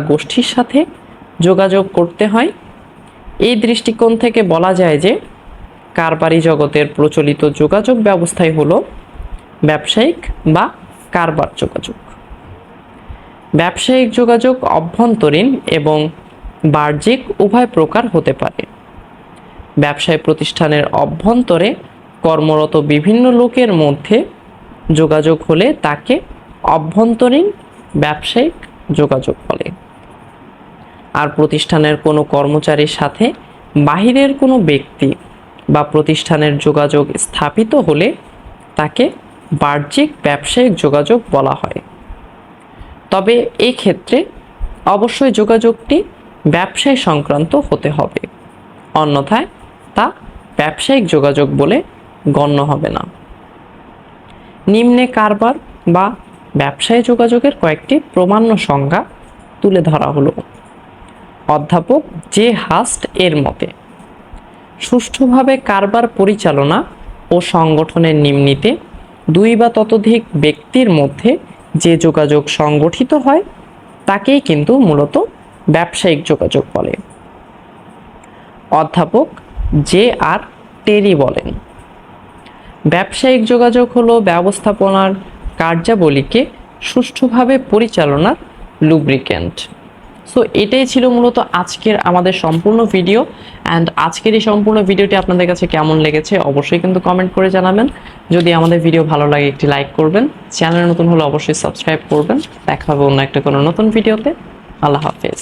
গোষ্ঠীর সাথে যোগাযোগ করতে হয়। এই দৃষ্টিকোণ থেকে বলা যায় যে কারবারি জগতের প্রচলিত যোগাযোগ ব্যবস্থাই হলো ব্যবসায়িক বা কারবার যোগাযোগ। ব্যবসায়িক যোগাযোগ অভ্যন্তরীণ এবং বাহ্যিক উভয় প্রকার হতে পারে। ব্যবসায় প্রতিষ্ঠানের অভ্যন্তরে কর্মরত বিভিন্ন লোকের মধ্যে যোগাযোগ হলে তাকে অভ্যন্তরীণ ব্যবসায়িক যোগাযোগ বলে। আর প্রতিষ্ঠানের কোনো কর্মচারীর সাথে বাহিরের কোনো ব্যক্তি বা প্রতিষ্ঠানের যোগাযোগ স্থাপিত হলে তাকে বাহ্যিক ব্যবসায়িক যোগাযোগ বলা হয়। তবে ক্ষেত্রে অবশ্যই যোগাযোগটি ব্যবসায় সংক্রান্ত হতে হবে। অন্যথায় তা ব্যবসায়িক যোগাযোগ বলে গণ্য হবে না। নিম্নে কারবার বা ব্যবসায় যোগাযোগের কয়েকটি প্রমাণ্য সংজ্ঞা তুলে ধরা হলো। অধ্যাপক জে হাস্ট এর মতে, সুষ্ঠুভাবে কারবার পরিচালনা ও সংগঠনের নিম্নিতে দুই বা ততোধিক ব্যক্তির মধ্যে যে যোগাযোগ সংগঠিত হয়, তাকেই কিন্তু মূলত ব্যবসায়িক যোগাযোগ বলে। অধ্যাপক জে আর টেরি বলেন, ব্যবসায়িক যোগাযোগ হলো ব্যবস্থাপনার কার্যাবলীকে সুষ্ঠুভাবে পরিচালনার লুব্রিক্যান্ট সো এটাই ছিল মূলত আজকের আমাদের সম্পূর্ণ ভিডিও অ্যান্ড আজকের এই সম্পূর্ণ ভিডিওটি আপনাদের কাছে কেমন লেগেছে অবশ্যই কিন্তু কমেন্ট করে জানাবেন। যদি আমাদের ভিডিও ভালো লাগে, একটি লাইক করবেন। চ্যানেল নতুন হলে অবশ্যই সাবস্ক্রাইব করবেন। দেখা হবে অন্য একটা কোনো নতুন ভিডিওতে আল্লাহ হাফেজ।